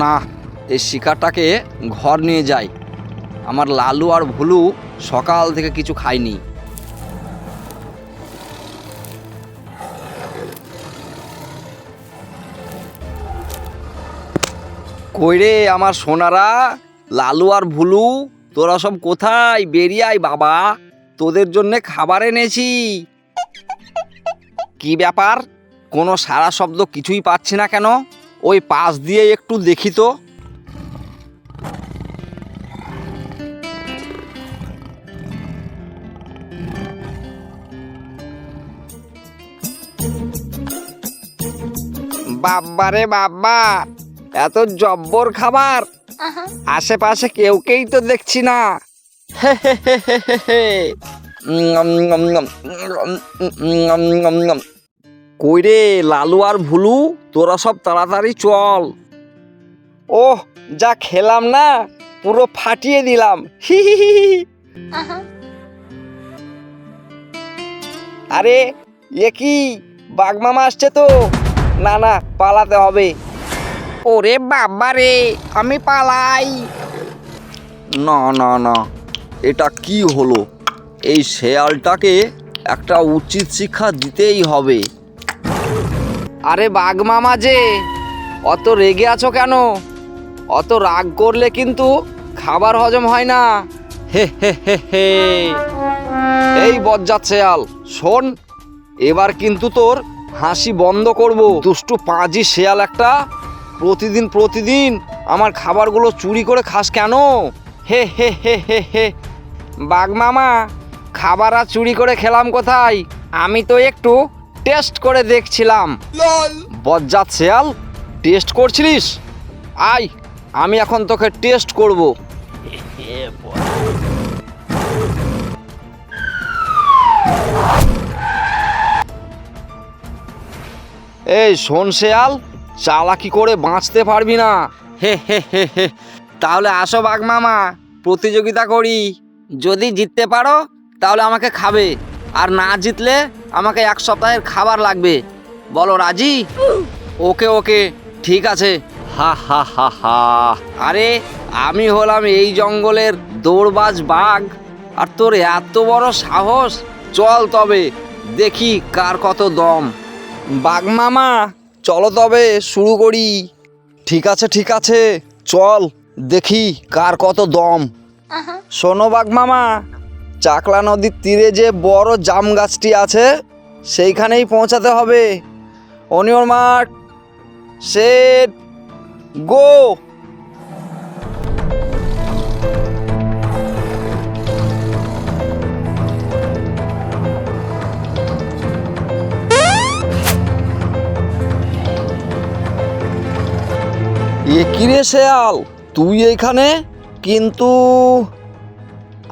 না, এই শিকারটাকে ঘর নিয়ে যাই। আমার লালু আর ভুলু সকাল থেকে কিছু খায়নি। কইরে আমার সোনারা, লালু আর ভুলু, তোরা সব কোথায়? বেরিয়ে আয় বাবা, তোদের জন্যে খাবার এনেছি। কি ব্যাপার? কোনো সারা শব্দ কিছুই পাচ্ছি না কেন? ওই পাশ দিয়ে একটু দেখি তো বাব্বারে বাব্বা এত জব্বর খাবার আশেপাশে কেউ কেই তো দেখছি না হে হে হে হে কই রে লালু আর ভুলু তোরা সব তাড়াতাড়ি চল। ওহ যা খেলাম না পুরো ফাটিয়ে দিলাম। হি হি হি হি। আরে এ কি? বাগমামা আসছে তো। না না পালাতে হবে। ওরে বাবা রে আমি পালাই। না না না এটা কি হলো? এই শেয়ালটাকে একটা উচিত শিক্ষা দিতেই হবে। আরে বাঘ মামা যে, অত রেগে আছো কেন? অত রাগ করলে কিন্তু খাবার হজম হয় না। হে হে হে হে। এই বজ্জাত শেয়াল, শোন, এবার কিন্তু তোর হাসি বন্ধ করব। দুষ্টু পাঁজি শেয়াল একটা, প্রতিদিন প্রতিদিন আমার খাবারগুলো চুরি করে খাস কেন? হে হে হে হে হে। বাঘ মামা, খাবার আর চুরি করে খেলাম কোথায়? আমি তো একটু টেস্ট করে দেখছিলাম। বজ্জাত শেয়াল টেস্ট করছিলিস? আয় আমি এখন তোকে টেস্ট করব। এই শোন শেয়াল চালাকি করে বাঁচতে পারবি না। হে হে হে হে তাহলে আসো বাঘ মামা প্রতিযোগিতা করি। যদি জিততে পারো তাহলে আমাকে খাবে। আর না জিতলে আমাকে এক সপ্তাহের খাবার লাগবে। বলো রাজি? ওকে ওকে ঠিক আছে। হা হা হা হা। আরে আমি হলাম এই জঙ্গলের দৌড়বাজ বাঘ। আর তোর এত বড় সাহস? চল তবে দেখি কার কত দম। বাঘ মামা চলো তবে শুরু করি। ঠিক আছে ঠিক আছে চল দেখি কার কত দম। শোনো বাঘ মামা চাকলা নদীর তীরে যে বড় জাম গাছটি আছে, সেইখানেই পৌঁছাতে হবে। অনিয়র মাঠ, সেট, গো! কিরে শেয়াল? তুই এইখানে কিন্তু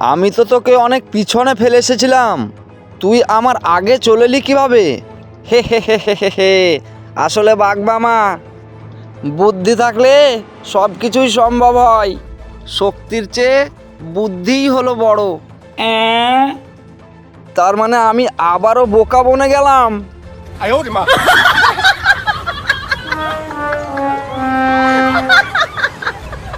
আমি তো তোকে অনেক পিছনে ফেলে এসেছিলাম। তুই আমার আগে চলেলি কীভাবে? হে হে হে হে হে হে। আসলে বাঘবামা বুদ্ধি থাকলে সব কিছুই সম্ভব হয়। শক্তির চেয়ে বুদ্ধিই হলো বড়। তার মানে আমি আবারও বোকা বনে গেলাম।